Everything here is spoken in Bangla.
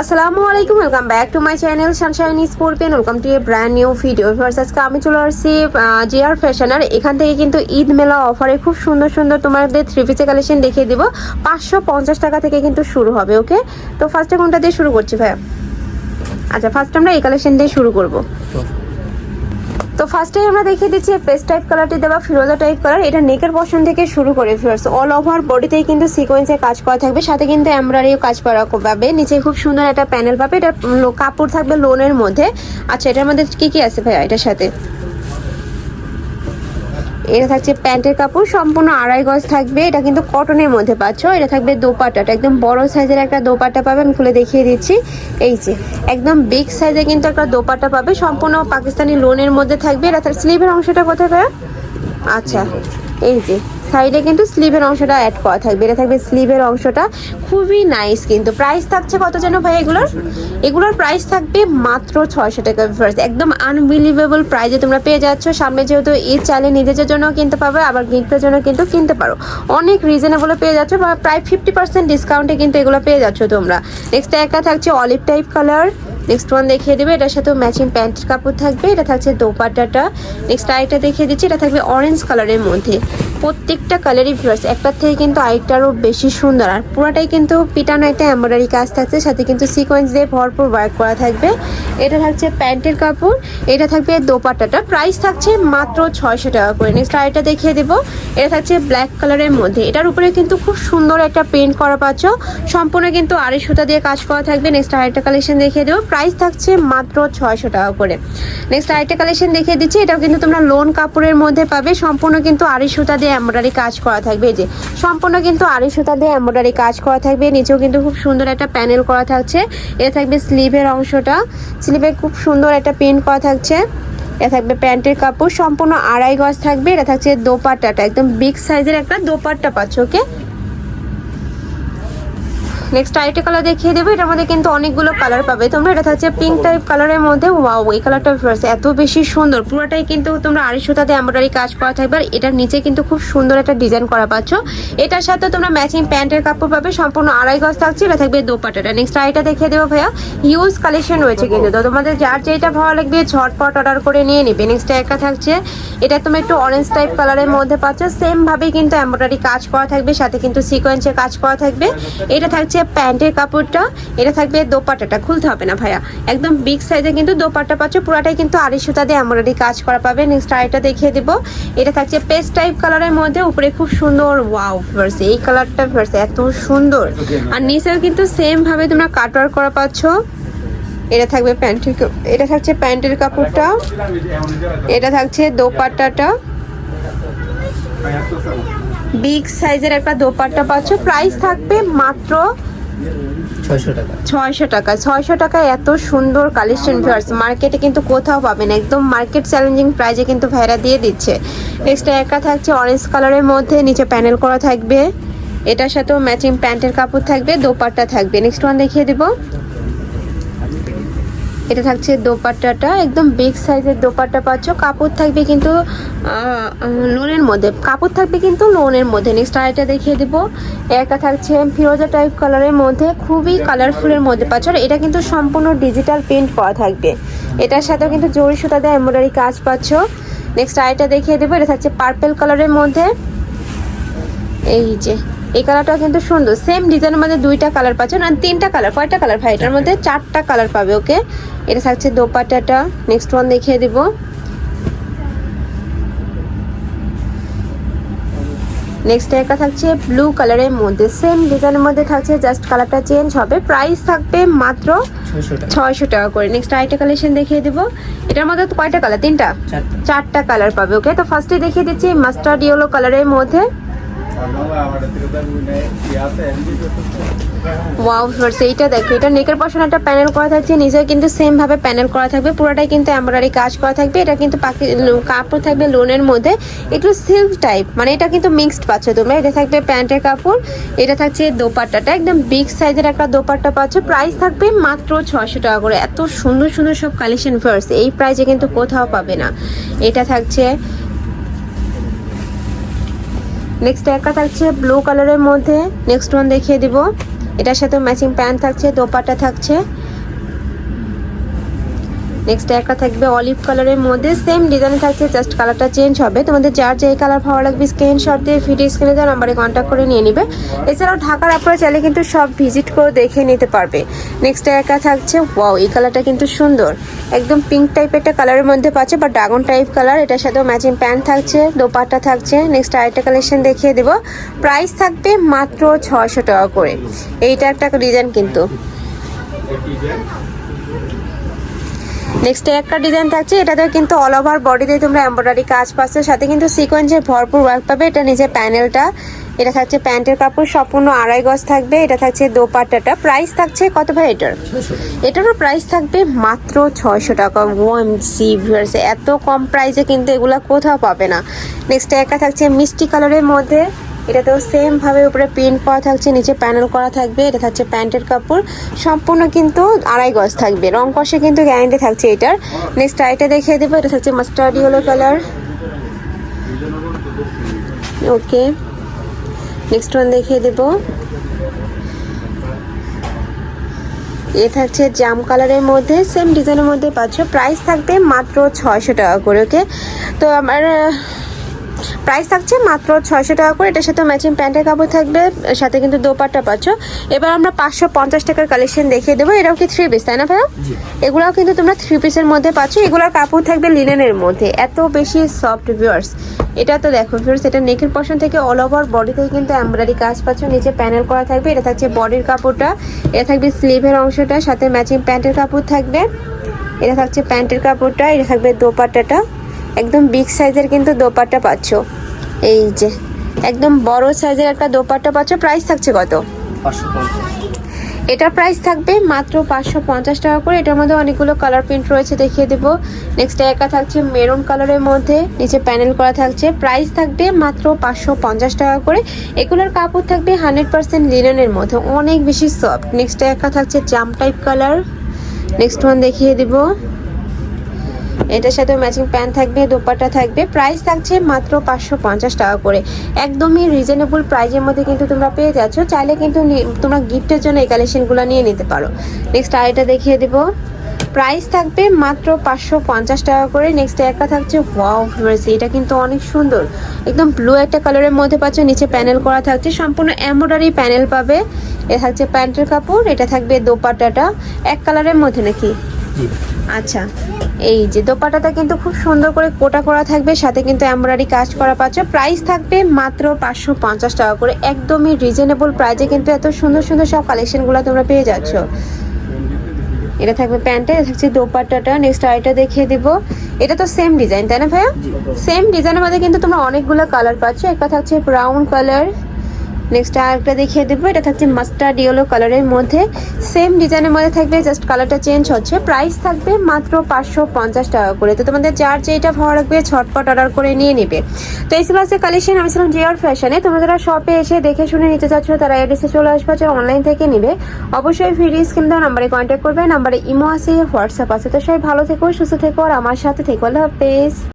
আসসালামু আলাইকুম welcome back to my channel sunshine sport pen welcome to a brand new video first আজকে আমি চলে আসছি জিআর ফ্যাশনার এখান থেকে কিন্তু ঈদ মেলা অফারে খুব সুন্দর সুন্দর তোমাদের থ্রি পিসের কালেকশন দেখিয়ে দেবো। পাঁচশো পঞ্চাশ টাকা থেকে কিন্তু শুরু হবে ওকে তো ফার্স্টে কোনটা দিয়ে শুরু করছি ভাইয়া? আচ্ছা ফার্স্ট আমরা এই কালেকশন দিয়ে শুরু করব। তো ফার্স্টে আমরা দেখিয়ে দিচ্ছি পেস্ট টাইপ কালারটি দেওয়া, ফিরোজা টাইপ কালার এটা নেকের পশন থেকে শুরু করে ফিরোজ অল ওভার বডিতেই কিন্তু সিকোয়েন্সে কাজ করা থাকবে, সাথে কিন্তু এমব্রয়ডারিও কাজ করা পাবে, নিচে খুব সুন্দর একটা প্যানেল পাবে, এটা কাপড় থাকবে লোনের মধ্যে। আচ্ছা এটার মধ্যে কি কি আছে ভাইয়া এটার সাথে? এটা থাকছে প্যান্টের কাপড়, সম্পূর্ণ আড়াই গজ থাকবে। এটা কিন্তু কটনের মধ্যে পাচ্ছ। এটা থাকবে দোপাটাটা একদম বড় সাইজের একটা দোপাটা পাবে, আমি খুলে দেখিয়ে দিচ্ছি। এই যে, একদম বিগ সাইজে কিন্তু একটা দোপাটা পাবে। সম্পূর্ণ পাকিস্তানি লোনের মধ্যে থাকবে। এটা তার স্লিভের অংশটা কোথায় আচ্ছা এই যে সাইডে কিন্তু স্লিভের অংশটা অ্যাড করা থাকবে। এটা থাকবে স্লিভের অংশটা। খুবই নাইস কিন্তু। প্রাইস থাকছে কত যেন ভাই এগুলোর? এগুলোর প্রাইস থাকবে মাত্র ছয়শো টাকা ফার্স্ট একদম আনবিলিভেবল প্রাইজে তোমরা পেয়ে যাচ্ছ। সামনে যেহেতু ঈদ চাইলে নিজেদের জন্য কিনতে পারবে, আবার গিফটের জন্য কিন্তু কিনতে পারো। অনেক রিজনেবলে পেয়ে যাচ্ছ বা প্রায় ফিফটি পার্সেন্ট ডিসকাউন্টে কিন্তু এগুলো পেয়ে যাচ্ছ তোমরা। নেক্সট একটা থাকছে olive type colour next one দেখিয়ে দেবে, এটার সাথেও ম্যাচিং প্যান্টের কাপড় থাকবে, এটা থাকছে দোপাট্টাটা। নেক্সট আরেকটা দেখিয়ে দিচ্ছি, এটা থাকবে অরেঞ্জ কালারের মধ্যে। প্রত্যেকটা কালারই ভিউয়ার্স একটার থেকে কিন্তু আরেকটারও বেশি সুন্দর। আর পুরোটাই কিন্তু পিটানো একটা এমব্রয়ডারি কাজ থাকছে, সাথে কিন্তু সিকোয়েন্স দিয়ে ভরপুর ওয়ার্ক করা থাকবে। এটা থাকছে প্যান্টের কাপড়, এটা থাকবে দোপাট্টাটা। প্রাইস থাকছে মাত্র ছয়শো টাকা করে। নেক্সট আরেকটা দেখিয়ে দেবো, এটা থাকছে ব্ল্যাক কালারের মধ্যে। এটার উপরে কিন্তু খুব সুন্দর একটা পেন্ট করা পাচ্ছ। সম্পূর্ণ কিন্তু আড়াই সুতা দিয়ে কাজ করা থাকবে। নেক্সট আরেকটা কালেকশন দেখিয়ে দেবো। প্রাইস থাকছে মাত্র ছয়শো টাকা করে। নেক্সট আরেকটা কালেকশন দেখিয়ে দিচ্ছি, এটাও কিন্তু তোমরা লোন কাপড়ের মধ্যে পাবে। সম্পূর্ণ কিন্তু আড়াই সুতা দিয়ে এমব্রয়ডারি কাজ করা থাকবে। এই যে, সম্পূর্ণ কিন্তু আড়াই সুতা দিয়ে এমব্রয়ডারি কাজ করা থাকবে। নিচেও কিন্তু খুব সুন্দর একটা প্যানেল করা থাকছে। এটা থাকবে স্লিভের অংশটা। স্লিভে খুব সুন্দর একটা প্রিন্ট করা থাকছে। এটা থাকবে প্যান্টের কাপড়। সম্পূর্ণ আড়াই গজ থাকবে। এটা থাকছে দোপাট্টাটা। একদম বিগ সাইজের একটা দোপাট্টা পাচ্ছ ওকে নেক্সট আরেকটা কালার দেখিয়ে দেবো। এটার মধ্যে কিন্তু অনেকগুলো কালার পাবে। তোমরা এটা থাকছে পিঙ্ক টাইপ কালারের মধ্যে। ওয়াও এই কালারটা এত বেশি সুন্দর। পুরোটাই কিন্তু তোমরা আড়াই সুতাতে এমব্রয়ডারি কাজ করা থাকবে। আর এটার নিচে কিন্তু খুব সুন্দর একটা ডিজাইন করা পাচ্ছ। এটার সাথে তোমরা ম্যাচিং প্যান্টের কাপড় পাবে। সম্পূর্ণ আড়াই গজ থাকছে। এটা থাকবে দোপাটাটা নেক্সট আরেকটা দেখিয়ে দেবো ভাইয়া। হিউজ কালেকশন রয়েছে কিন্তু। তো তোমাদের যার যেটা ভালো লাগবে, ঝটপট অর্ডার করে নিয়ে নিবে। নেক্সট একটা থাকছে। এটা তুমি একটু অরেঞ্জ টাইপ কালারের মধ্যে পাচ্ছ। সেমভাবেই কিন্তু এমব্রয়ডারি কাজ করা থাকবে। সাথে কিন্তু সিকোয়েন্সে কাজ করা থাকবে। এটা থাকছে প্যান্টের কাপড়টা, এটা থাকবে দোপাট্টাটা, খুলতে হবে না ভাইয়া। একদম বিগ সাইজে কিন্তু দোপাট্টা পাচ্ছ, পুরাটাই কিন্তু আড়াই সুতা দিয়ে এমব্রয়ডারি কাজ করা পাবে। নেক্সট আরেকটা দেখিয়ে দেব। এটা থাকছে পেস্ট টাইপ কালারের মধ্যে, উপরে খুব সুন্দর ওয়াও ভার্স এই কালারটা ভার্স এত সুন্দর। আর নিচেও কিন্তু সেম ভাবে তোমরা কাটওয়ার করা পাচ্ছ। এটা থাকবে প্যান্টের এটা থাকছে প্যান্টের কাপড়টা, এটা থাকছে দোপাট্টাটা। বিগ সাইজের একটা দোপাট্টা পাচ্ছ। প্রাইস থাকবে মাত্র ছয়শো টাকা। ছয়শো টাকা। এত সুন্দর কালেকশন ভিউয়ার্স মার্কেটে কিন্তু কোথাও পাবেন একদম মার্কেট চ্যালেঞ্জিং প্রাইজে কিন্তু ভাইরা দিয়ে দিচ্ছে। নেক্সট একা থাকছে অরেঞ্জ কালারের মধ্যে নিচে প্যানেল করা থাকবে। এটার সাথেও ম্যাচিং প্যান্টের কাপড় থাকবে, দোপাট্টা থাকবে। নেক্সট ওয়ান দেখিয়ে দেবো। এটা থাকছে দোপাট্টাটা, একদম বিগ সাইজের দোপাট্টা পাচ্ছ। কাপড় থাকবে কিন্তু লোনের মধ্যে। কাপড় থাকবে কিন্তু লোনের মধ্যে। নেক্সট আরেকটা দেখিয়ে দেবো। একা থাকছে ফিরোজা টাইপ কালারের মধ্যে। খুবই কালারফুলের মধ্যে পাচ্ছ। এটা কিন্তু সম্পূর্ণ ডিজিটাল প্রিন্ট করা থাকবে। এটার সাথেও কিন্তু জরি সুতা দিয়ে এমব্রয়ডারি কাজ পাচ্ছ। নেক্সট আরেকটা দেখিয়ে দেবো। এটা থাকছে পার্পেল কালারের মধ্যে। এই যে এই কালারটা কিন্তু সুন্দর। সেম ডিজাইনের মধ্যে দুইটা কালার পাচ্ছ আর তিনটা কালার কয়টা কালার ভাই? এটার মধ্যে চারটা। কালার পাবে ওকে এটা থাকছে দোপাটাটা নেক্সট ওয়ান দেখিয়ে দিব। নেক্সট একটা থাকছে ব্লু কালারের মধ্যে। সেম ডিজাইনের মধ্যে থাকছে জাস্ট কালারটা চেঞ্জ হবে। প্রাইস থাকবে মাত্র ছয়শো টাকা। করে। নেক্সট আরেকটা কালেকশন দেখিয়ে দিব। এটার মধ্যে কয়টা কালার তিনটা? চারটা। চারটা কালার পাবে ওকে তো ফার্স্টে দেখিয়ে দিচ্ছি মাস্টার্ড ইয়েলো কালারের মধ্যে। ওয়াও ফ্লোর্স এইটা দেখো, এটা নেকের পশন একটা প্যানেল করা থাকছে নিচে কিন্তু সেম ভাবে প্যানেল করা থাকবে, পুরোটাই কিন্তু এমব্রয়ডারি কাজ করা থাকবে, এটা কিন্তু পাকি কাপড় থাকবে লোনের মধ্যে, একটু সিল্ক টাইপ মানে এটা কিন্তু মিক্সড পাচ্ছ তোমরা, এটা থাকবে প্যান্টের কাপড়, এটা থাকছে দোপাট্টাটা, একদম বিগ সাইজের একটা দোপাট্টা পাচ্ছ প্রাইস থাকবে মাত্র ছশো টাকা করে, এত সুন্দর সুন্দর সব কালেকশন ফার্স এই প্রাইসে কিন্তু কোথাও পাবে না, এটা থাকছে নেক্সট একটা থাকছে ব্লু কালারের মধ্যে। নেক্সট ওয়ান দেখিয়ে দিব। এটার সাথে ম্যাচিং প্যান্ট থাকছে দোপাটা থাকছে। নেক্সট একটা থাকবে অলিভ কালারের মধ্যে সেম ডিজাইন থাকছে জাস্ট কালারটা চেঞ্জ হবে। তোমাদের যার যে কালার ভালো লাগবে স্ক্রিনশট দিয়ে ভিডিও স্ক্রিনে দেওয়া নাম্বারে কন্ট্যাক্ট করে নিয়ে নিবে। এছাড়াও ঢাকার আপনারা চাইলে কিন্তু সব ভিজিট করে দেখে নিতে পারবে। নেক্সট একটা থাকছে ওয়াও এই কালারটা কিন্তু সুন্দর। একদম পিঙ্ক টাইপের একটা কালারের মধ্যে পাচ্ছে বা ড্রাগন টাইপ কালার এটার সাথেও ম্যাচিং প্যান্ট থাকছে, দোপাট্টা থাকছে। নেক্সট আরেকটা কালেকশন দেখিয়ে দেবো। প্রাইস থাকবে মাত্র ছয়শো টাকা করে। এইটা একটা ডিজাইন কিন্তু। নেক্সট একটা ডিজাইন থাকছে এটাতে কিন্তু অল ওভার বডিতে তোমরা এমব্রয়ডারি কাজ পাচ্ছ সাথে কিন্তু সিকোয়েন্সের ভরপুর ওয়ার্ক পাবে এটা নিচে প্যানেলটা এটা থাকছে প্যান্টের কাপড় সম্পূর্ণ আড়াই গজ থাকবে এটা থাকছে দোপাট্টাটা। প্রাইস থাকছে কত ভাই এটার? এটারও প্রাইস থাকবে মাত্র ছয়শো টাকা। ওয়ান সি ভিউয়ার্স এত কম প্রাইসে কিন্তু এগুলো কোথাও পাবে না। নেক্সট একটা থাকছে মিষ্টি কালারের মধ্যে। এটাতেও সেম ভাবে উপরে প্রিন্ট করা থাকছে, নিচে প্যানেল করা থাকবে, এটা থাকছে প্যান্টের কাপড়। সম্পূর্ণ কিন্তু আড়াই গজ থাকবে, রং কষে কিন্তু গ্যারান্টি থাকছে এটার। নেক্সট আইটা দেখিয়ে দেবো, এটা থাকছে mustard yellow colour okay next one দেখিয়ে দেবো। এ থাকছে জাম কালারের মধ্যে সেম ডিজাইনের মধ্যে পাচ্ছ। প্রাইস থাকবে মাত্র ছয়শো টাকা করে ওকে তো আমার প্রাইস থাকছে মাত্র ছয়শো টাকা করে। এটার সাথে ম্যাচিং প্যান্টের কাপড় থাকবে সাথে কিন্তু দোপাট্টা পাচ্ছ। এবার আমরা পাঁচশো পঞ্চাশ টাকার কালেকশন দেখিয়ে দেবো। এটাও কি থ্রি পিস তাই না ভাইয়া? এগুলাও কিন্তু তোমরা থ্রি পিসের মধ্যে পাচ্ছ। এগুলোর কাপড় থাকবে লিনেনের মধ্যে। এত বেশি সফট ভিউয়ার্স এটা তো দেখো ভিউয়ার্স এটা নেকের পশন থেকে অল ওভার বডি থেকে কিন্তু এমব্রয়ডারি কাজ পাচ্ছ। নিচে প্যানেল করা থাকবে। এটা থাকছে বডির কাপড়টা। এটা থাকবে স্লিভের অংশটা। সাথে ম্যাচিং প্যান্টের কাপড় থাকবে। এটা থাকছে প্যান্টের কাপড়টা। এটা থাকবে দোপাট্টাটা। একদম বিগ সাইজের কিন্তু দোপাট্টা পাচ্ছ। এই যে, একদম বড় সাইজের একটা দোপাট্টা পাচ্ছ প্রাইস থাকছে কত? এটা প্রাইস থাকবে মাত্র পাঁচশো পঞ্চাশ টাকা করে। এটার মধ্যে অনেকগুলো কালার প্রিন্ট রয়েছে, দেখিয়ে দেবো। নেক্সট একা থাকছে মেরুন কালারের মধ্যে, নিচে প্যানেল করা থাকছে। প্রাইস থাকবে মাত্র পাঁচশো পঞ্চাশ টাকা করে। এগুলোর কাপড় থাকবে হান্ড্রেড পার্সেন্ট লিনেনের মধ্যে, অনেক বেশি সফট নেক্সট একা থাকছে জাম টাইপ কালার নেক্সট ওয়ান দেখিয়ে দিব। এটার সাথে ম্যাচিং প্যান্ট থাকবে, দোপাট্টা থাকবে। প্রাইস থাকছে মাত্র পাঁচশো পঞ্চাশ টাকা করে। একদমই রিজনেবল প্রাইজের মধ্যে কিন্তু তোমরা পেয়ে যাচ্ছ। চাইলে কিন্তু তোমরা গিফটের জন্য এই কালেকশনগুলো নিয়ে নিতে পারো। নেক্সট আরেকটা দেখিয়ে দেবো। প্রাইস থাকবে মাত্র পাঁচশো পঞ্চাশ টাকা করে। নেক্সট একটা থাকছে ওয়াও ভিউয়ার্স এটা কিন্তু অনেক সুন্দর। একদম ব্লু একটা কালারের মধ্যে পাচ্ছ, নিচে প্যানেল করা থাকছে। সম্পূর্ণ এমব্রয়ডারি প্যানেল পাবে। এটা থাকছে প্যান্টের কাপড়, এটা থাকবে দোপাট্টাটা। এক কালারের মধ্যে নাকি? আচ্ছা এই যে দোপাটাটা কিন্তু খুব সুন্দর করে কোটা করা থাকবে সাথে কিন্তু এমব্রয়ডারি কাজ করা পাচ্ছ। প্রাইস থাকবে মাত্র পাঁচশো পঞ্চাশ টাকা করে একদমই রিজনেবল প্রাইজে কিন্তু এত সুন্দর সুন্দর সব কালেকশনগুলো তোমরা পেয়ে যাচ্ছ। এটা থাকবে প্যান্টটা এটা থাকছে দোপাট্টাটা। নেক্সট আইটা দেখিয়ে দিব। এটা তো সেম ডিজাইন তাই না ভাইয়া? সেম ডিজাইনের মধ্যে কিন্তু তোমরা অনেকগুলো কালার পাচ্ছ। একটা থাকছে ব্রাউন কালার নেক্সট আরেকটা দেখিয়ে দেবো। এটা থাকছে মাস্টার্ড ইয়েলো কালারের মধ্যে। সেম ডিজাইনের মধ্যে থাকবে জাস্ট কালারটা চেঞ্জ হচ্ছে। প্রাইস থাকবে মাত্র পাঁচশো পঞ্চাশ টাকা করে। তো তোমাদের যার যেটা ভালো লাগবে, ছটপট অর্ডার করে নিয়ে নেবে। তো এই ছিল কালেকশন আমি ছিলাম জিয়ার ফ্যাশনে তোমরা যারা শপে এসে দেখে শুনে নিতে চাচ্ছ, তারা এড্রেসে চলে আসবে যারা অনলাইন থেকে নেবে। অবশ্যই ফ্রি স্ক্রিন দেওয়া নাম্বারে কন্ট্যাক্ট করবে। নাম্বারে ইমো আছে হোয়াটসঅ্যাপ আছে। তো সবাই ভালো থেকো, সুস্থ থেকো, আর আমার সাথে থেকো। আল্লাহ হাফেজ।